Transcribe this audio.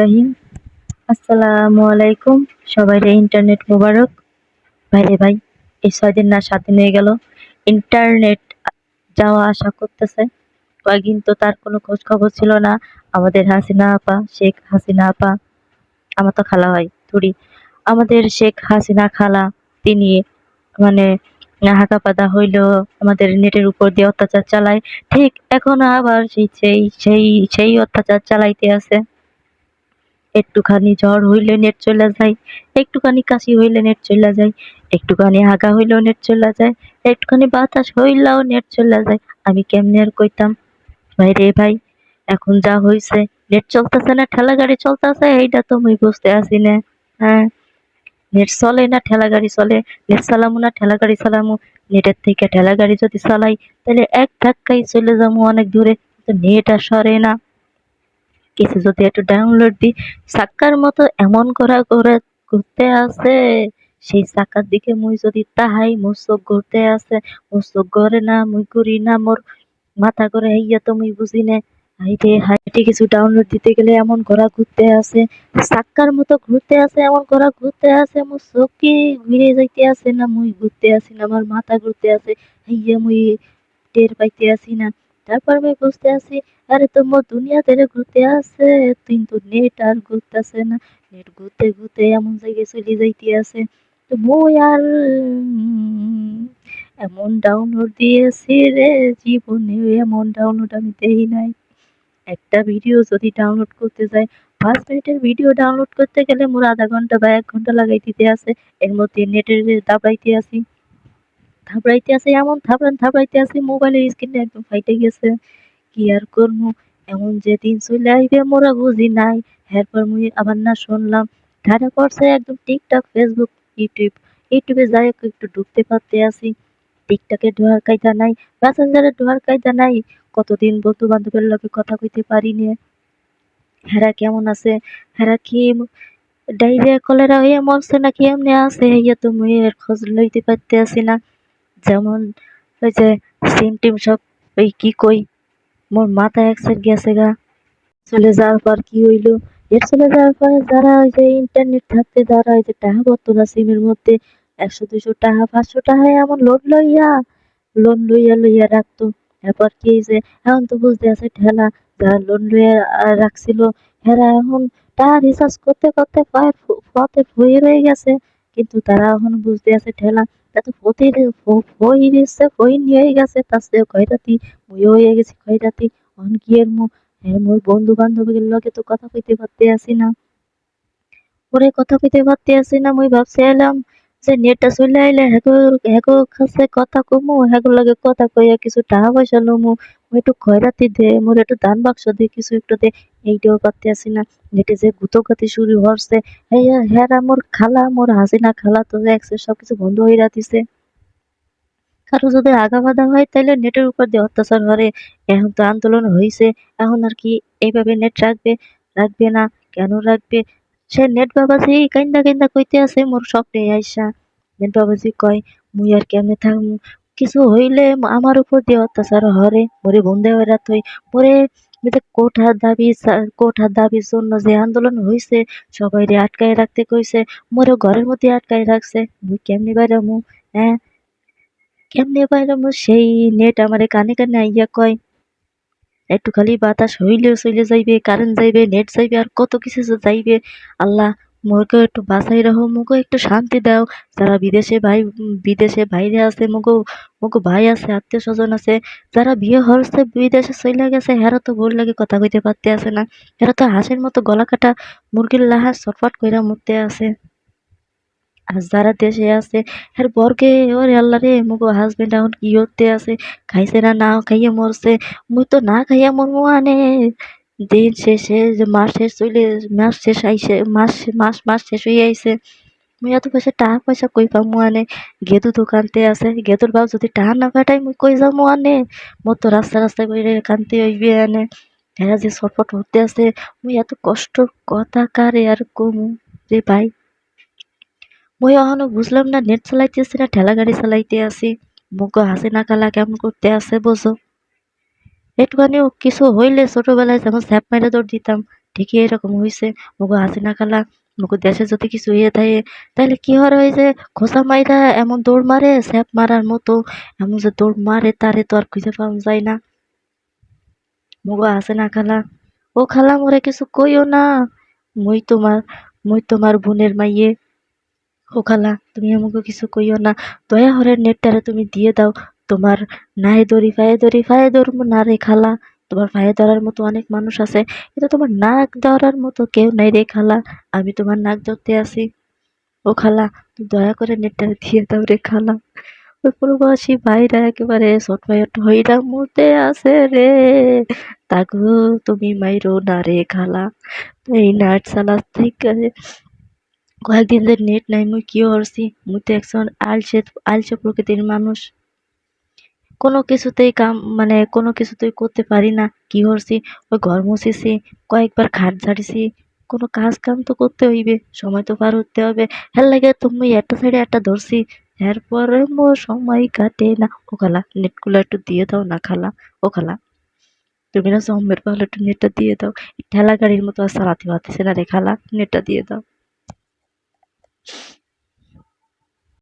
রহিম। আসসালামু আলাইকুম। সবাইরে ইন্টারনেট মোবারক। ভাইরে ভাই, এই ছয় দিন না সাত দিন হয়ে গেল। ইন্টারনেট যাওয়া আসা করতেছে। কয়েকদিন তো তার কোনো খোঁজ খবর ছিল না। আমাদের হাসিনা আপা, শেখ হাসিনা আপা, আমার তো খালা হয় থুড়ি। আমাদের শেখ হাসিনা খালা, তিনি মানে হাঁকাপাদা হইলেও আমাদের নেটের উপর দিয়ে অত্যাচার চালায়। ঠিক এখন আবার সেই সেই সেই সেই অত্যাচার চালাইতে আছে। একটুখানি জ্বর হইলে নেট চলে যায়, একটুখানি কাশি হইলে নেট চলে যায়, একটুখানি হাগা হইলেও নেট চলে যায়, একটুখানি বাতাস হইলেও নেট চলে যায়। আমি কেমনে আর কইতাম, ভাই রে ভাই, এখন যা হইছে, নেট চলতেছে না, ঠেলা গাড়ি চলতেছে এইটা তো মুই বুঝতে আসি না হ্যাঁ? নেট চলে না, ঠেলা গাড়ি চলে, নেট চালামু না, ঠেলা গাড়ি চালামু, নেটের থেকে ঠেলা গাড়ি যদি চালাই, তাহলে এক ধাক্কায় চলে যাব অনেক দূরে নেট আর সরে না। কিছু যদি একটু ডাউনলোড দিই চাক্কার মতো এমন করা করে ঘুরতে আছে সেই চাকার দিকে মুই যদি তাহাই, মোর চোখ ঘুরতে আছে মোর চোখ ঘরে না, মুই করি না, মোর মাথা করে হইয়া তো মুই বুঝি না। হাইটে হাইটে কিছু ডাউনলোড দিতে গেলে এমন ঘোরা ঘুরতে আছে চাক্কার মতো ঘুরতে আছে এমন ঘোরা ঘুরতে আছে মোর চোখ ঘুরে যাইতে আছে না, মুই ঘুরতে আছি না, আমার মাথা ঘুরতে আছে হইয়া মুই টের পাইতে আছি না। তারপর আমি বুঝতে আছি আরে তো মোর দুনিয়া তেরে ঘুরতে আছে কিন্তু নেট আর ঘুরতেছে না নেট ঘুরতে ঘুরতে এমন জায়গায় চলে যাইতে আছে তো মুই আর এমন ডাউনলোড দিয়েছি রে জীবনে এমন ডাউনলোড আমি দেই নাই। একটা ভিডিও যদি ডাউনলোড করতে যাই পাঁচ মিনিটের ভিডিও ডাউনলোড করতে গেলে মোর আধা ঘণ্টা বা এক ঘণ্টা লাগাই দিতে আছে, এর মধ্যে নেটের দাবাইতে আসি থাবড়াইতে আছে, এমন থাবড়ান থাবড়াইতে আছে মোবাইলের স্ক্রিনটা একদম ফাইটে গেছে। কি আর করব এমন যে দিন চলে আইবে, মোরা বুঝি নাই। এরপর মুই আবার না শুনলাম। ধারা পড়ছে একদম টিকটক ফেসবুক ইউটিউব ইউটিউবে যাই একটু ঢুকতে পারতে আসি টিকটকে ঢোয়ার কায়দা নাই প্যাসেঞ্জারে ঢোয়ার কায়দা নাই। কতদিন বন্ধু বান্ধবের লগে কথা কইতে পারি নে? হেরা কেমন আছে? হেরা কি ডায়রিয়া কলেরা হইয়া মরছে নাকি এমনি আছে? হইয়া তো মুই এর খোঁজ লইতে পারতে আসি না। যেমন ওই যে সিম টিম সব, ওই কি কই? মোর মাথা এক সাইড গেছে গা। চলে যাওয়ার পর কি হইল? এর চলে যাওয়ার পরে যারা ওই যে ইন্টারনেট থাকতে, যারা ওই যে টাকা পড়তো না সিমের মধ্যে একশো, দুইশো টাকা, পাঁচশো টাকায় এমন লোন লইয়া লোন লইয়া লইয়া রাখতো। এরপর কি হয়েছে এখন তো বুঝতে আছে ঠেলা, যারা লোন লইয়া রাখছিল হেরা এখন টাকা রিচার্জ করতে করতে পায়ের পথে ফই রয়ে গেছে। কিন্তু তারা এখন বুঝতে আছে ঠেলা এত ফতি ফই ফই নিয়ে গেছে। তার হয়ে কি এর হ্যাঁ মোর বন্ধু বান্ধবের লগে তো কথা কইতে পারতে আসি না। ওরে কথা কইতে পারতে আসি না, মুই ভাবছি এলাম যে নেটটা চলে আইলে হেগো হেগো কাছে কথা কমু হেগোর লগে কথা কইয়া কিছু টাকা পয়সা লমু। একটু খয়রাতি দে, মোর একটু দান বাক্স দে, কিছু একটু দে। এইটাও পারতে আসি না। নেটে যে গুতোগাতি শুরু হচ্ছে হ্যাঁ হ্যাঁ মোর খালা, মোর হাসিনা খালা তো একসে সবকিছু বন্ধ হইরা দিছে। কারও যদি আগা বাঁধা হয় তাহলে নেটের উপর দিয়ে অত্যাচার করে। এখন তো আন্দোলন হয়েছে এখন আর কি এইভাবে নেট রাখবে রাখবে না, কেন রাখবে? সে নেট বাবাজি কাইন্দা কাইন্দা কইতে আছে, মোর স্বপ্নে আইসা। নেট বাবাজি কয়, মুই আর কেমনে থাকমু কিছু হইলে আমার উপর দিয়ে অত্যাচার হরে, মোরে বন্ধে হইরা থই। মোরে যে কোঠার দাবি কোঠার দাবির জন্য যে আন্দোলন হইছে, সবাইরে আটকায় রাখতে কইছে, মোরে ঘরের মধ্যে আটকায় রাখছে। মুই কেমনে বাইরামু হ্যাঁ? কেমনে পাইলাম সেই নেট আমারে কানে কানে আইয়া কয় একটু খালি বাতাস হইলেও চলে যাইবে কারেন্ট যাইবে নেট যাইবে, আর কত কিছু যাইবে। আল্লাহ মোকে একটু বাঁচাই রাখো মোকে একটু শান্তি দাও। যারা বিদেশে ভাই, বিদেশে বাইরে আছে মোগো মোগো ভাই আছে, আত্মীয় স্বজন আছে, যারা বিয়ে হরছে বিদেশে চলে গেছে, হেরা তো ভুল লাগে কথা কইতে পারতে আছে না। হেরা তো হাঁসের মতো গলা কাটা মুরগির লাহা চটফট কইরা মরতে আছে আর যারা দেশে আছে। আর বর্গে ওরে আল্লাহ রে, মুগো হাজবেন্ড এখন কি করতে আছে। খাইছে না না খাইয়ে মরছে। মুই তো না খাইয়া মরমু আনে। দিন শেষে যে মাস শেষ চলে মাস শেষ আইসে মাস মাস মাস শেষ হয়ে আইছে। মুই এত পয়সা, টাকা পয়সা কই পামু আনে? গেদু দোকানতে আছে। গেদুর বাপ যদি টাকা না কাটাই মুই কই যামু আনে? মোর তো রাস্তা রাস্তা করে কানতে হইবে আনে। এরা যে ছটফট হতে আছে, মুই এত কষ্ট কথা কারে আর কমু? রে ভাই মুই এখনও বুঝলাম না, নেট চালাইতেছি না, ঠেলা গাড়ি চালাইতে আছি। মুগো হাসিনা কালা কেমন করতে আছে, বোঝো। একটুখানিও কিছু হইলে ছোটবেলায় যেমন স্যাপ মাইরা দৌড় দিতাম, ঠিকই এরকম হইছে। মগো হাসিনা কালা মগো দেশে যদি কিছু হয়ে থাকে তাহলে কি হওয়ার হয় যে, খোসা মাইরা এমন দৌড় মারে, স্যাপ মারার মতো, এমন যে দৌড় মারে, তারে তো আর খুঁজে পাওয়া যায় না। মগো হাসিনা খালা ও খালা, মোরে কিছু কইও না। মুই তোমার মুই তোমার বোনের মাইয়ে ও খালা তুমি আমাকে কিছু কইও না। দয়া হরে নেটটারে তুমি দিয়ে দাও। তোমার নাই দড়ি ফায়ে দড়ি ফায়ে ধরবো না রে খালা। তোমার ফায়ে ধরার মতো অনেক মানুষ আছে, কিন্তু তোমার নাক ধরার মতো কেউ নাই রে খালা। আমি তোমার নাক ধরতে আসি ও খালা দয়া করে নেটটারে দিয়ে দাও রে খালা। ওই প্রবাসী ভাইরা একেবারে ভাইয়ের হইরা আছে রে। তাগো, তুমি মাইরো না রে খালা। এই নাট চালা থেকে কয়েকদিন ধরে নেট নাই, মুই কি করছি মুই তো একজন আলসে আলসে প্রকৃতির মানুষ। কোনো কিছুতেই কাম মানে কোনো কিছুতেই করতে পারি না। কি করছি ওই ঘর মুছেছি, কয়েকবার খাট ঝাড়িছি। কোনো কাজ কাম তো করতে হইবে, সময় তো পার হতে হবে। হের লাগে তুমি একটা সাইডে একটা ধরছি। এরপরে মোর সময় কাটে না। ও খালা, নেটগুলো একটু দিয়ে দাও না খালা। ও খালা, তুমি না জম্মের পাহলে একটু নেটটা দিয়ে দাও। ঠেলা গাড়ির মতো আর চালাতে পারতেছে না রে খালা, নেটটা দিয়ে দাও।